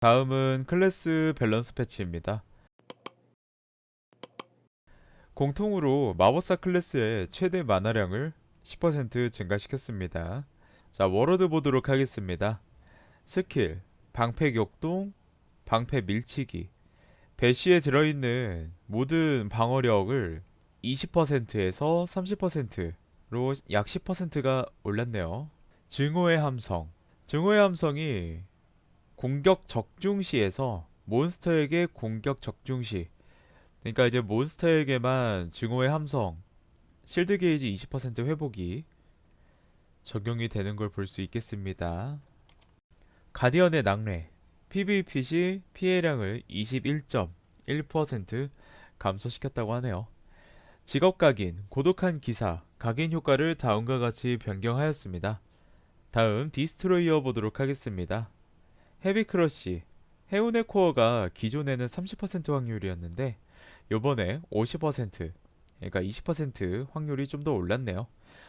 다음은 클래스 밸런스 패치입니다. 공통으로 마법사 클래스의 최대 만화량을 10% 증가시켰습니다. 자, 워러드 보도록 하겠습니다. 스킬, 방패 격동, 방패 밀치기. 배쉬에 들어있는 모든 방어력을 20%에서 30%로 약 10%가 올랐네요. 증오의 함성. 증오의 함성이 공격 적중 시에서 몬스터에게 공격 적중 시 그러니까 이제 몬스터에게만 증오의 함성 실드 게이지 20% 회복이 적용이 되는 걸 볼 수 있겠습니다. 가디언의 낙뢰 PVP 시 피해량을 21.1% 감소시켰다고 하네요. 직업 각인, 고독한 기사, 각인 효과를 다음과 같이 변경하였습니다. 다음 디스트로이어 보도록 하겠습니다. 헤비 크러쉬 해운의 코어가 기존에는 30% 확률이었는데 요번에 50% 그러니까 20% 확률이 좀 더 올랐네요.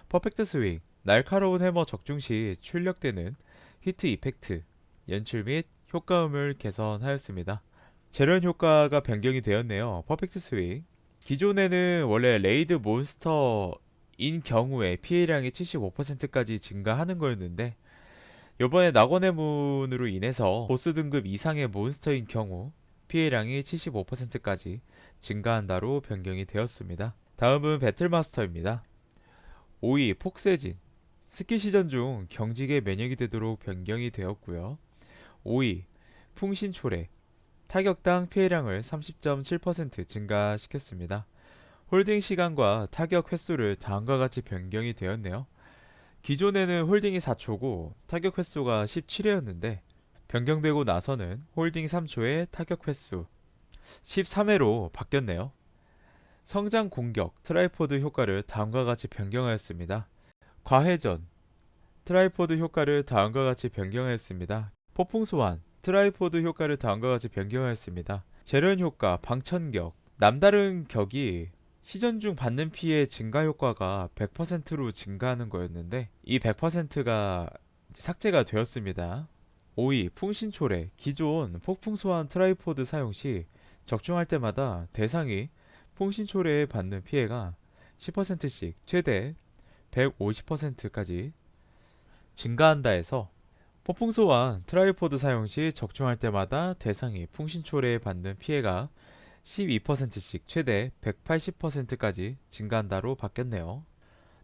퍼펙트 스윙 날카로운 해머 적중 시 출력되는 히트 이펙트 연출 및 효과음을 개선하였습니다. 재련 효과가 변경이 되었네요. 퍼펙트 스윙 기존에는 원래 레이드 몬스터인 경우에 피해량이 75%까지 증가하는 거였는데 요번에 낙원의 문으로 인해서 보스 등급 이상의 몬스터인 경우 피해량이 75%까지 증가한다로 변경이 되었습니다. 다음은 배틀마스터입니다. 5위 폭세진 스킬 시전 중 경직에 면역이 되도록 변경이 되었고요. 5위 풍신초래 타격당 피해량을 30.7% 증가시켰습니다. 홀딩 시간과 타격 횟수를 다음과 같이 변경이 되었네요. 기존에는 홀딩이 4초고 타격 횟수가 17회였는데 변경되고 나서는 홀딩 3초에 타격 횟수 13회로 바뀌었네요. 성장 공격 트라이포드 효과를 다음과 같이 변경하였습니다. 과회전 트라이포드 효과를 다음과 같이 변경하였습니다. 폭풍 소환 트라이포드 효과를 다음과 같이 변경하였습니다. 재련 효과 방천격 남다른 격이 시전 중 받는 피해 증가 효과가 100%로 증가하는 거였는데 이 100%가 삭제가 되었습니다. 5위 풍신초래 기존 폭풍 소환 트라이포드 사용 시 적중할 때마다 대상이 풍신초래에 받는 피해가 10%씩 최대 150%까지 증가한다 해서 폭풍 소환 트라이포드 사용 시 적중할 때마다 대상이 풍신초래에 받는 피해가 12%씩 최대 180%까지 증가한다로 바뀌었네요.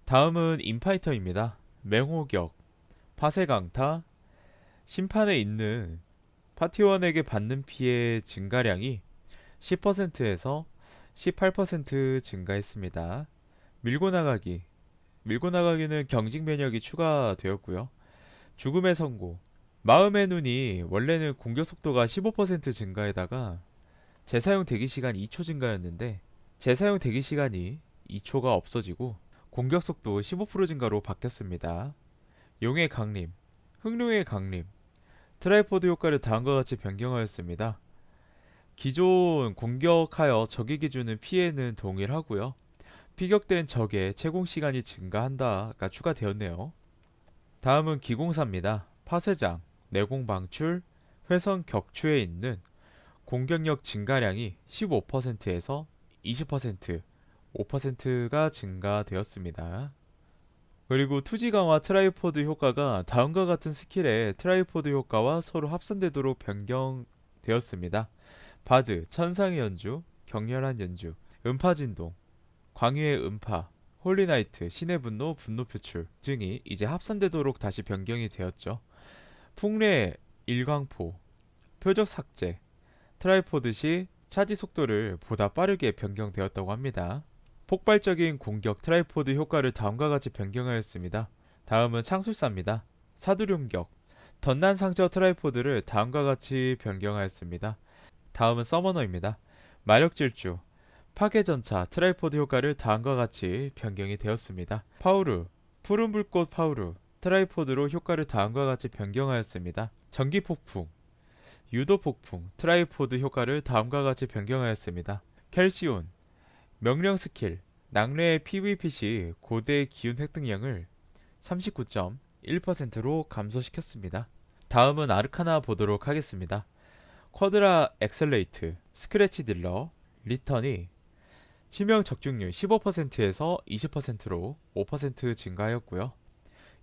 다음은 인파이터입니다. 맹호격, 파쇄강타, 심판에 있는 파티원에게 받는 피해 증가량이 10%에서 18% 증가했습니다. 밀고 나가기, 밀고 나가기는 경직 면역이 추가되었고요. 죽음의 선고, 마음의 눈이 원래는 공격 속도가 15% 증가에다가 재사용 대기 시간 2초 증가였는데 재사용 대기 시간이 2초가 없어지고 공격 속도 15% 증가로 바뀌었습니다. 용의 강림, 흑룡의 강림, 트라이포드 효과를 다음과 같이 변경하였습니다. 기존 공격하여 적에게 주는 피해는 동일하고요. 피격된 적의 채공 시간이 증가한다가 추가되었네요. 다음은 기공사입니다. 파쇄장, 내공 방출, 회선 격추에 있는 공격력 증가량이 15%에서 20%, 5%가 증가되었습니다. 그리고 투지 강화 트라이포드 효과가 다음과 같은 스킬의 트라이포드 효과와 서로 합산되도록 변경되었습니다. 바드, 천상의 연주, 격렬한 연주, 음파 진동, 광유의 음파, 홀리나이트, 신의 분노, 분노 표출 등이 이제 합산되도록 다시 변경이 되었죠. 풍래, 일광포, 표적 삭제, 트라이포드 시 차지 속도를 보다 빠르게 변경되었다고 합니다. 폭발적인 공격 트라이포드 효과를 다음과 같이 변경하였습니다. 다음은 창술사입니다. 사두룡격 덧난 상처 트라이포드를 다음과 같이 변경하였습니다. 다음은 서머너입니다. 마력 질주 파괴전차 트라이포드 효과를 다음과 같이 변경이 되었습니다. 파우르 푸른 불꽃 파우르 트라이포드로 효과를 다음과 같이 변경하였습니다. 전기 폭풍 유도 폭풍 트라이포드 효과를 다음과 같이 변경하였습니다. 켈시온 명령 스킬 낙뢰의 PVP 시 고대 기운 획득량을 39.1%로 감소시켰습니다. 다음은 아르카나 보도록 하겠습니다. 쿼드라 엑셀레이트, 스크래치 딜러, 리턴이 치명 적중률 15%에서 20%로 5% 증가하였고요.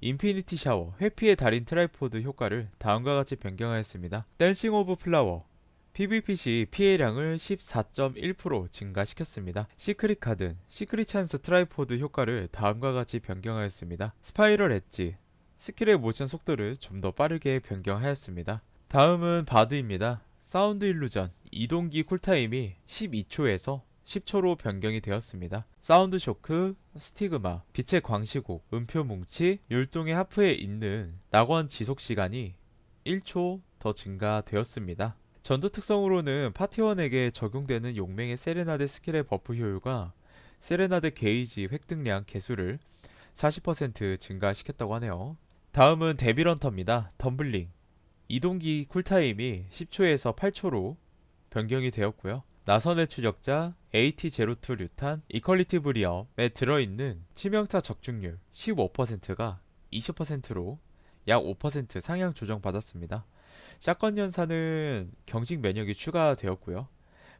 인피니티 샤워, 회피의 달인 트라이포드 효과를 다음과 같이 변경하였습니다. 댄싱 오브 플라워, PVP 시 피해량을 14.1% 증가시켰습니다. 시크릿 카든, 시크릿 찬스 트라이포드 효과를 다음과 같이 변경하였습니다. 스파이럴 엣지, 스킬의 모션 속도를 좀 더 빠르게 변경하였습니다. 다음은 바드입니다. 사운드 일루전, 이동기 쿨타임이 12초에서 10초로 변경이 되었습니다. 사운드 쇼크, 스티그마, 빛의 광시곡, 음표 뭉치, 율동의 하프에 있는 낙원 지속 시간이 1초 더 증가되었습니다. 전투 특성으로는 파티원에게 적용되는 용맹의 세레나데 스킬의 버프 효율과 세레나데 게이지 획득량 개수를 40% 증가시켰다고 하네요. 다음은 데빌런터입니다. 덤블링. 이동기 쿨타임이 10초에서 8초로 변경이 되었고요. 나선의 추적자, AT02 류탄, 이퀄리티 브 리엄에 들어있는 치명타 적중률 15%가 20%로 약 5% 상향 조정받았습니다. 샷건 연사는 경직 면역이 추가되었고요.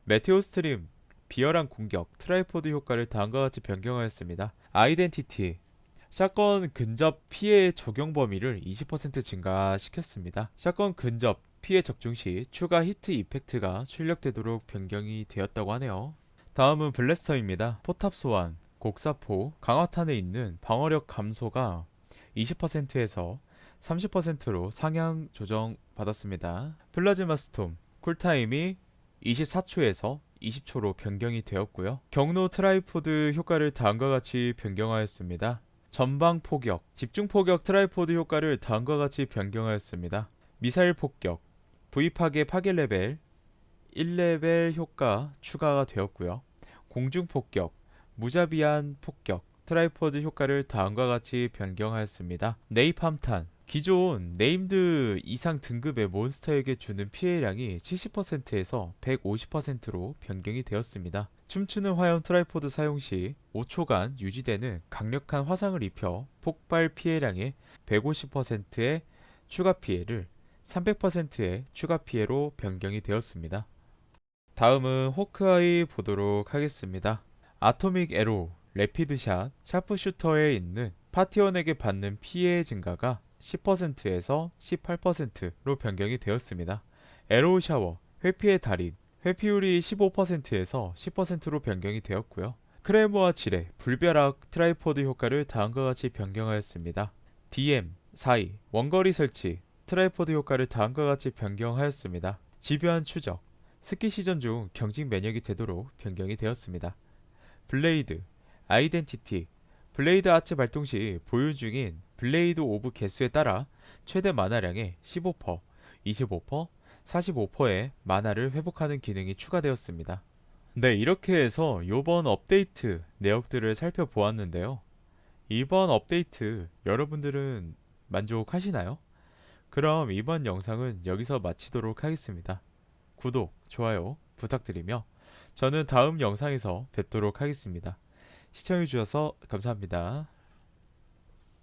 메테오 스트림, 비열한 공격, 트라이포드 효과를 다음과 같이 변경하였습니다. 아이덴티티, 샷건 근접 피해 적용 범위를 20% 증가시켰습니다. 샷건 근접 피해 적중 시 추가 히트 이펙트가 출력되도록 변경이 되었다고 하네요. 다음은 블래스터입니다. 포탑 소환, 곡사포, 강화탄에 있는 방어력 감소가 20%에서 30%로 상향 조정 받았습니다. 플라즈마 스톰, 쿨타임이 24초에서 20초로 변경이 되었고요. 경로 트라이포드 효과를 다음과 같이 변경하였습니다. 전방 포격, 집중 포격 트라이포드 효과를 다음과 같이 변경하였습니다. 미사일 폭격, 파괴 파괴 레벨 1레벨 효과 추가가 되었고요. 공중 폭격, 무자비한 폭격, 트라이포드 효과를 다음과 같이 변경하였습니다. 네이팜탄 기존 네임드 이상 등급의 몬스터에게 주는 피해량이 70%에서 150%로 변경이 되었습니다. 춤추는 화염 트라이포드 사용 시 5초간 유지되는 강력한 화상을 입혀 폭발 피해량의 150%의 추가 피해를 300%의 추가 피해로 변경이 되었습니다. 다음은 호크아이 보도록 하겠습니다. 아토믹 에로, 레피드샷, 샤프슈터에 있는 파티원에게 받는 피해 증가가 10%에서 18%로 변경이 되었습니다. 에로우 샤워, 회피의 달인, 회피율이 15%에서 10%로 변경이 되었고요. 크레모와 지뢰, 불벼락 트라이포드 효과를 다음과 같이 변경하였습니다. DM, 사이, 원거리 설치, 트라이포드 효과를 다음과 같이 변경하였습니다. 집요한 추적, 스키 시전 중 경직 면역이 되도록 변경이 되었습니다. 블레이드, 아이덴티티, 블레이드 아츠 발동 시 보유 중인 블레이드 오브 개수에 따라 최대 만화량의 15%, 25%, 45%의 만화를 회복하는 기능이 추가되었습니다. 네, 이렇게 해서 이번 업데이트 내역들을 살펴보았는데요. 이번 업데이트 여러분들은 만족하시나요? 그럼 이번 영상은 여기서 마치도록 하겠습니다. 구독, 좋아요 부탁드리며 저는 다음 영상에서 뵙도록 하겠습니다. 시청해주셔서 감사합니다.